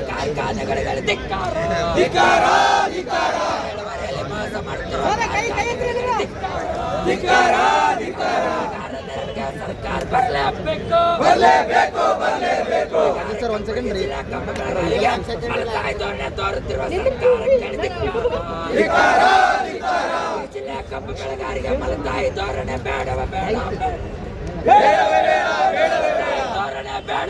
ಕಾರ್ಖಾನೆಗಳಿಗೆ ಧಿಕ್ಕಾರ ಇಳುವರಿಯಲ್ಲಿ ಮೋಸ ಸರ್ ಒಂದ್ ಸೆಕೆಂಡ್ ರೀ. ಕಬ್ಬು ಬೆಳೆಗಾರಿಗೆ ಮಲತಾಯಿ ಧೋರಣೆ ಬೇಡವ ಬೇಡ ಬೇಡ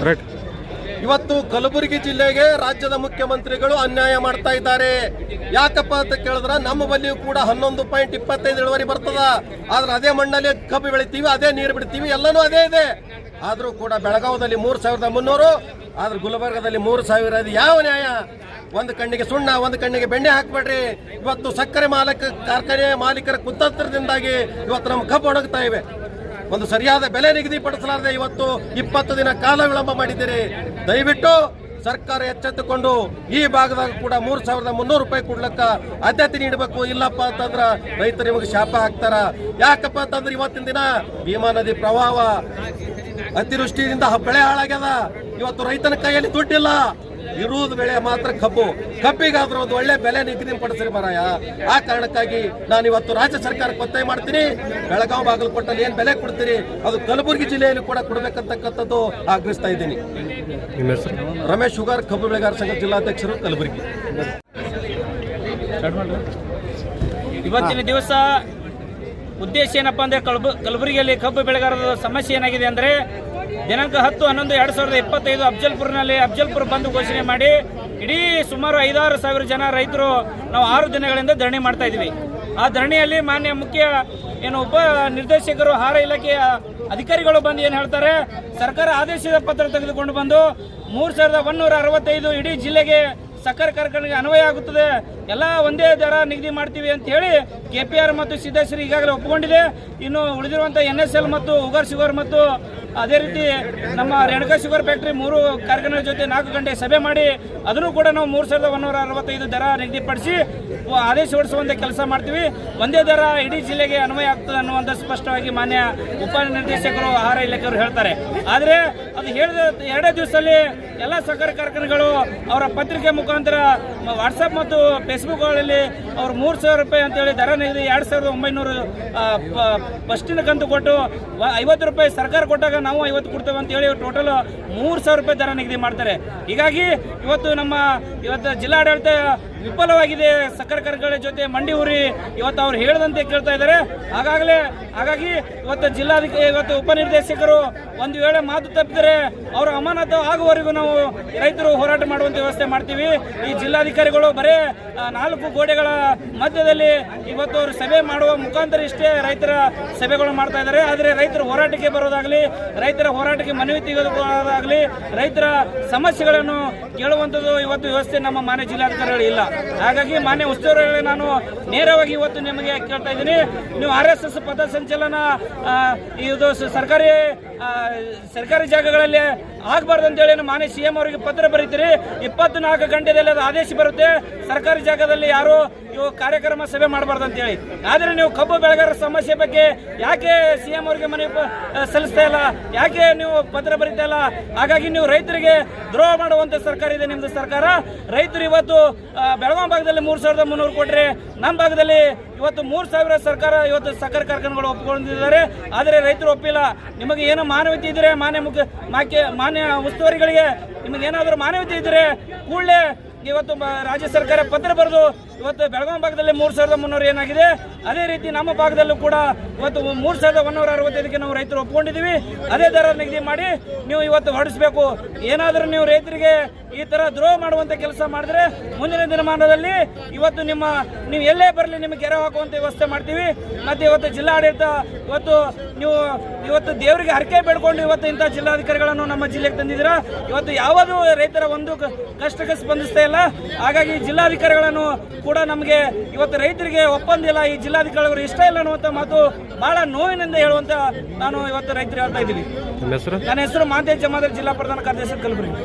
Right. ಇವತ್ತು ಕಲಬುರಗಿ ಜಿಲ್ಲೆಗೆ ರಾಜ್ಯದ ಮುಖ್ಯಮಂತ್ರಿಗಳು ಅನ್ಯಾಯ ಮಾಡ್ತಾ ಇದ್ದಾರೆ. ಯಾಕಪ್ಪ ಅಂತ ಕೇಳಿದ್ರೆ ನಮ್ಮ ಬಲ್ಲಿಯೂ ಕೂಡ ಹನ್ನೊಂದು ಪಾಯಿಂಟ್ ಇಪ್ಪತ್ತೈದು ಇಳುವರಿ ಬರ್ತದ. ಆದ್ರೆ ಅದೇ ಮಣ್ಣಲ್ಲಿ ಕಬ್ಬು ಬೆಳಿತೀವಿ, ಅದೇ ನೀರು ಬಿಡ್ತೀವಿ, ಎಲ್ಲನೂ ಅದೇ ಇದೆ. ಆದರೂ ಕೂಡ ಬೆಳಗಾವದಲ್ಲಿ ಮೂರು ಸಾವಿರದ ಮುನ್ನೂರು, ಆದ್ರೆ ಗುಲ್ಬರ್ಗದಲ್ಲಿ ಮೂರು ಸಾವಿರ, ಅದು ಯಾವ ನ್ಯಾಯ? ಒಂದು ಕಣ್ಣಿಗೆ ಸುಣ್ಣ, ಒಂದು ಕಣ್ಣಿಗೆ ಬೆಣ್ಣೆ ಹಾಕ್ಬೇಡ್ರಿ. ಇವತ್ತು ಸಕ್ಕರೆ ಮಾಲಕ ಕಾರ್ಖಾನೆ ಮಾಲೀಕರ ಕುತಂತ್ರದಿಂದಾಗಿ ಇವತ್ತು ನಮ್ಮ ಕಬ್ಬು ಒಣಗ್ತಾ ಇವೆ. ಒಂದು ಸರಿಯಾದ ಬೆಲೆ ನಿಗದಿಪಡಿಸಲಾರದೆ ಇವತ್ತು ಇಪ್ಪತ್ತು ದಿನ ಕಾಲ ವಿಳಂಬ ಮಾಡಿದ್ದೀರಿ. ದಯವಿಟ್ಟು ಸರ್ಕಾರ ಎಚ್ಚೆತ್ತುಕೊಂಡು ಈ ಭಾಗದಾಗ ಕೂಡ ಮೂರು ಸಾವಿರದ ಮುನ್ನೂರು ರೂಪಾಯಿ ಕೊಡ್ಲಕ್ಕ ಆದ್ಯತೆ ನೀಡಬೇಕು. ಇಲ್ಲಪ್ಪ ಅಂತಂದ್ರ ರೈತರು ನಿಮಗೆ ಶಾಪ ಹಾಕ್ತಾರ. ಯಾಕಪ್ಪ ಅಂತಂದ್ರೆ ಇವತ್ತಿನ ದಿನ ಭೀಮಾ ನದಿ ಪ್ರವಾಹ ಅತಿವೃಷ್ಟಿಯಿಂದ ಬೆಳೆ ಹಾಳಾಗ್ಯದ. ಇವತ್ತು ರೈತನ ಕೈಯಲ್ಲಿ ದುಡ್ಡಿಲ್ಲ. ಇರುವುದು ಬೆಳೆ ಮಾತ್ರ ಕಬ್ಬು. ಕಬ್ಬಿಗಾದ್ರೂ ಒಂದು ಒಳ್ಳೆ ಬೆಲೆ ನಿಗದಿಪಡಿಸ್ರಿ ಮರಾಯ. ಆ ಕಾರಣಕ್ಕಾಗಿ ನಾನು ಇವತ್ತು ರಾಜ್ಯ ಸರ್ಕಾರಕ್ಕೆ ಒತ್ತಾಯ ಮಾಡ್ತೀನಿ. ಬೆಳಗಾವಿ ಬಾಗಲಕೋಟಲ್ಲಿ ಏನ್ ಬೆಲೆ ಕೊಡ್ತೀರಿ? ಅದು ಕಲಬುರಗಿ ಜಿಲ್ಲೆಯಲ್ಲಿ ಕೂಡ ಕೊಡಬೇಕಂತಕ್ಕಂಥದ್ದು ಆಗ್ರಹಿಸ್ತಾ ಇದ್ದೀನಿ. ರಮೇಶ್ ಶುಗರ್ ಕಬ್ಬು ಬೆಳೆಗಾರ ಸಂಘ ಜಿಲ್ಲಾಧ್ಯಕ್ಷರು ಕಲಬುರಗಿ. ಇವತ್ತಿನ ದಿವಸ ಉದ್ದೇಶ ಏನಪ್ಪ ಅಂದ್ರೆ ಕಲಬು ಕಲಬುರಗಿಯಲ್ಲಿ ಕಬ್ಬು ಬೆಳೆಗಾರರ ಸಮಸ್ಯೆ ಏನಾಗಿದೆ ಅಂದರೆ ದಿನಾಂಕ ಹತ್ತು ಹನ್ನೊಂದು ಎರಡು ಸಾವಿರದ ಇಪ್ಪತ್ತೈದು ಅಫ್ಜಲ್ಪುರ್ನಲ್ಲಿ ಅಫ್ಜಲ್ಪುರ್ ಬಂದ್ ಘೋಷಣೆ ಮಾಡಿ ಇಡೀ ಸುಮಾರು ಐದಾರು ಸಾವಿರ ಜನ ರೈತರು ನಾವು ಆರು ದಿನಗಳಿಂದ ಧರಣಿ ಮಾಡ್ತಾ ಇದ್ವಿ ಆ ಧರಣಿಯಲ್ಲಿ ಮಾನ್ಯ ಮುಖ್ಯ ಏನು ಉಪ ನಿರ್ದೇಶಕರು, ಆಹಾರ ಇಲಾಖೆಯ ಅಧಿಕಾರಿಗಳು ಬಂದು ಏನು ಹೇಳ್ತಾರೆ, ಸರ್ಕಾರ ಆದೇಶದ ಪತ್ರ ತೆಗೆದುಕೊಂಡು ಬಂದು ಮೂರು ಸಾವಿರದ ಒಂದೂರ ಅರವತ್ತೈದು ಇಡೀ ಜಿಲ್ಲೆಗೆ ಸಕ್ಕರೆ ಕಾರ್ಖಾನೆಗೆ ಅನ್ವಯ ಆಗುತ್ತದೆ. ಎಲ್ಲ ಒಂದೇ ದರ ನಿಗದಿ ಮಾಡ್ತೀವಿ ಅಂತ ಹೇಳಿ ಕೆ ಪಿ ಆರ್ ಮತ್ತು ಸಿದ್ದೇಶ್ವರಿ ಈಗಾಗಲೇ ಒಪ್ಪಿಕೊಂಡಿದೆ. ಇನ್ನು ಉಳಿದಿರುವಂಥ ಎನ್ ಎಸ್ ಎಲ್ ಮತ್ತು ಉಗರ್ ಶುಗರ್ ಮತ್ತು ಅದೇ ರೀತಿ ನಮ್ಮ ರೇಣುಕಾ ಶುಗರ್ ಫ್ಯಾಕ್ಟ್ರಿ ಮೂರು ಕಾರ್ಖಾನೆಗಳ ಜೊತೆ ನಾಲ್ಕು ಗಂಟೆ ಸಭೆ ಮಾಡಿ ಅದನ್ನು ಕೂಡ ನಾವು ಮೂರು ಸಾವಿರದ ಒಂದೂರ ಅರವತ್ತೈದು ದರ ನಿಗದಿಪಡಿಸಿ ಆದೇಶ ಹೊರಡಿಸುವಂತೆ ಕೆಲಸ ಮಾಡ್ತೀವಿ. ಒಂದೇ ದರ ಇಡೀ ಜಿಲ್ಲೆಗೆ ಅನ್ವಯ ಆಗ್ತದೆ ಅನ್ನುವಂಥ ಸ್ಪಷ್ಟವಾಗಿ ಮಾನ್ಯ ಉಪನಿರ್ದೇಶಕರು ಆಹಾರ ಇಲಾಖೆಯವರು ಹೇಳ್ತಾರೆ. ಆದರೆ ಅದು ಹೇಳಿದ ಎರಡೇ ದಿವಸದಲ್ಲಿ ಎಲ್ಲ ಸಕ್ಕರೆ ಕಾರ್ಖಾನೆಗಳು ಅವರ ಪತ್ರಿಕೆ ಮುಖಾಂತರ ವಾಟ್ಸಪ್ ಮತ್ತು ಫೇಸ್ಬುಕ್ಗಳಲ್ಲಿ ಅವ್ರು ಮೂರು ಸಾವಿರ ರೂಪಾಯಿ ಅಂತೇಳಿ ದರ ನಿಗದಿ ಎರಡು ಸಾವಿರದ ಒಂಬೈನೂರು ಫಸ್ಟಿನ ಕಂತು ಕೊಟ್ಟು ಐವತ್ತು ರೂಪಾಯಿ ಸರ್ಕಾರ ಕೊಟ್ಟಾಗ ನಾವು ಐವತ್ತು ಕೊಡ್ತೇವೆ ಅಂತೇಳಿ ಟೋಟಲ್ ಮೂರು ಸಾವಿರ ರೂಪಾಯಿ ದರ ನಿಗದಿ ಮಾಡ್ತಾರೆ. ಹೀಗಾಗಿ ಇವತ್ತು ನಮ್ಮ, ಇವತ್ತು ಜಿಲ್ಲಾಡಳಿತ ವಿಫಲವಾಗಿದೆ. ಸಕ್ಕರೆ ಕಾರ್ಖಾನೆ ಜೊತೆ ಮಂಡಿ ಊರಿ ಇವತ್ತು ಅವ್ರು ಹೇಳದಂತೆ ಕೇಳ್ತಾ ಇದ್ದಾರೆ. ಹಾಗಾಗಲೇ, ಹಾಗಾಗಿ ಇವತ್ತು ಜಿಲ್ಲಾಧಿಕಾರಿ ಇವತ್ತು ಉಪನಿರ್ದೇಶಕರು ಒಂದು ವೇಳೆ ಮಾತು ತಪ್ಪಿದರೆ ಅವರ ಅಮಾನತು ಆಗುವವರೆಗೂ ನಾವು ರೈತರು ಹೋರಾಟ ಮಾಡುವಂತ ವ್ಯವಸ್ಥೆ ಮಾಡ್ತೀವಿ. ಈ ಜಿಲ್ಲಾಧಿಕಾರಿಗಳು ಬರೇ ನಾಲ್ಕು ಗೋಡೆಗಳ ಮಧ್ಯದಲ್ಲಿ ಇವತ್ತು ಅವರು ಸಭೆ ಮಾಡುವ ಮುಖಾಂತರ ಇಷ್ಟೇ ರೈತರ ಸಭೆಗಳು ಮಾಡ್ತಾ ಇದ್ದಾರೆ. ಆದರೆ ರೈತರ ಹೋರಾಟಕ್ಕೆ ಬರೋದಾಗಲಿ, ರೈತರ ಹೋರಾಟಕ್ಕೆ ಮನವಿ ತೆಗೆದುಕೊಳ್ಳೋದಾಗಲಿ, ರೈತರ ಸಮಸ್ಯೆಗಳನ್ನು ಕೇಳುವಂಥದ್ದು ಇವತ್ತು ವ್ಯವಸ್ಥೆ ನಮ್ಮ ಮಾನ್ಯ ಜಿಲ್ಲಾಧಿಕಾರಿಗಳು ಇಲ್ಲ. ಹಾಗಾಗಿ ಮಾನ್ಯ ಉಸ್ತುವಾರಿ ನಾನು ನೇರವಾಗಿ ಇವತ್ತು ನಿಮಗೆ ಕೇಳ್ತಾ ಇದ್ದೀನಿ. ನೀವು ಆರ್ ಎಸ್ ಎಸ್ ಪಥಸಂಚಲನ ಸಂಚಲನ ಇದು ಸರ್ಕಾರಿ ಸರ್ಕಾರಿ ಜಾಗಗಳಲ್ಲಿ ಆಗಬಾರ್ದು ಅಂತೇಳಿ ಮಾನ್ಯ ಸಿ ಎಂ ಅವರಿಗೆ ಪತ್ರ ಬರೀತೀರಿ. ಇಪ್ಪತ್ನಾಲ್ಕು ಗಂಟೆದಲ್ಲಿ ಅದು ಆದೇಶ ಬರುತ್ತೆ. ಸರ್ಕಾರಿ ಜಾಗದಲ್ಲಿ ಯಾರು ಇವು ಕಾರ್ಯಕ್ರಮ ಸಭೆ ಮಾಡಬಾರ್ದು ಅಂತೇಳಿ. ಆದರೆ ನೀವು ಕಬ್ಬು ಬೆಳೆಗಾರರ ಸಮಸ್ಯೆ ಬಗ್ಗೆ ಯಾಕೆ ಸಿ ಎಂ ಅವರಿಗೆ ಮನವಿ ಸಲ್ಲಿಸ್ತಾ ಇಲ್ಲ? ಯಾಕೆ ನೀವು ಪತ್ರ ಬರೀತಾ ಇಲ್ಲ? ಹಾಗಾಗಿ ನೀವು ರೈತರಿಗೆ ದ್ರೋಹ ಮಾಡುವಂತ ಸರ್ಕಾರ ಇದೆ ನಿಮ್ಮದು ಸರ್ಕಾರ. ರೈತರು ಇವತ್ತು ಬೆಳಗಾವಿ ಭಾಗದಲ್ಲಿ ಮೂರು ಸಾವಿರದ ಮುನ್ನೂರು ಕೊಟ್ಟರೆ ನಮ್ಮ ಭಾಗದಲ್ಲಿ ಇವತ್ತು ಮೂರು ಸಾವಿರ ಸರ್ಕಾರ, ಇವತ್ತು ಸಕ್ಕರೆ ಕಾರ್ಖಾನೆಗಳು ಒಪ್ಪಿಕೊಂಡಿದ್ದಾರೆ ಆದರೆ ರೈತರು ಒಪ್ಪಿಲ್ಲ. ನಿಮಗೆ ಏನೋ ಮಾನವೀಯತೆ ಇದ್ರೆ ಮಾನ್ಯ ಮುಖ್ಯ ಮಾನ್ಯ ಉಸ್ತುವಾರಿಗಳಿಗೆ ನಿಮಗೆ ಏನಾದರೂ ಮಾನವೀಯತೆ ಇದ್ರೆ ಕೂಡಲೇ ಇವತ್ತು ರಾಜ್ಯ ಸರ್ಕಾರ ಪತ್ರ ಬರೆದು ಇವತ್ತು ಬೆಳಗಾವಿ ಭಾಗದಲ್ಲಿ ಮೂರು ಸಾವಿರದ ಮುನ್ನೂರು ಏನಾಗಿದೆ? ಅದೇ ರೀತಿ ನಮ್ಮ ಭಾಗದಲ್ಲೂ ಕೂಡ ಇವತ್ತು ಮೂರು ಸಾವಿರದ ಒನ್ನೂರ ಅರವತ್ತೈದಕ್ಕೆ ನಾವು ರೈತರು ಒಪ್ಕೊಂಡಿದ್ದೀವಿ ಅದೇ ದರ ನಿಗದಿ ಮಾಡಿ ನೀವು ಇವತ್ತು ಹೊರಡಿಸಬೇಕು. ಏನಾದರೂ ನೀವು ರೈತರಿಗೆ ಈ ಥರ ದ್ರೋಹ ಮಾಡುವಂಥ ಕೆಲಸ ಮಾಡಿದ್ರೆ ಮುಂದಿನ ದಿನಮಾನದಲ್ಲಿ ಇವತ್ತು ನಿಮ್ಮ ನೀವು ಎಲ್ಲೇ ಬರಲಿ ನಿಮಗೆ ಗೆರೆ ಹಾಕುವಂಥ ವ್ಯವಸ್ಥೆ ಮಾಡ್ತೀವಿ. ಮತ್ತು ಇವತ್ತು ಜಿಲ್ಲಾಡಳಿತ ಇವತ್ತು ನೀವು ಇವತ್ತು ದೇವರಿಗೆ ಹರಕೆ ಬೇಡ್ಕೊಂಡು ಇವತ್ತು ಇಂಥ ಜಿಲ್ಲಾಧಿಕಾರಿಗಳನ್ನು ನಮ್ಮ ಜಿಲ್ಲೆಗೆ ತಂದಿದ್ದೀರಾ? ಇವತ್ತು ಯಾವುದು ರೈತರ ಒಂದು ಕಷ್ಟಕ್ಕೆ ಸ್ಪಂದಿಸ್ತಾ ಇಲ್ಲ. ಹಾಗಾಗಿ ಜಿಲ್ಲಾಧಿಕಾರಿಗಳನ್ನು ಕೂಡ ನಮಗೆ ಇವತ್ತು ರೈತರಿಗೆ ಒಪ್ಪಂದಿಲ್ಲ ಈ ಜಿಲ್ಲಾಧಿಕಾರಿಗಳು ಇಷ್ಟ ಇಲ್ಲ ಅನ್ನುವಂಥ ಮಾತು ಬಹಳ ನೋವಿನಿಂದ ಹೇಳುವಂತ ನಾನು ಇವತ್ತು ರೈತರು ಹೇಳ್ತಾ ಇದ್ದೀನಿ. ನನ್ನ ಹೆಸರು ಮಾಂತೇಶ್ ಜಮಾದಾರ್ ಜಿಲ್ಲಾ ಪ್ರಧಾನ ಕಾರ್ಯದರ್ಶಿ ಕಲಬುರಗಿ.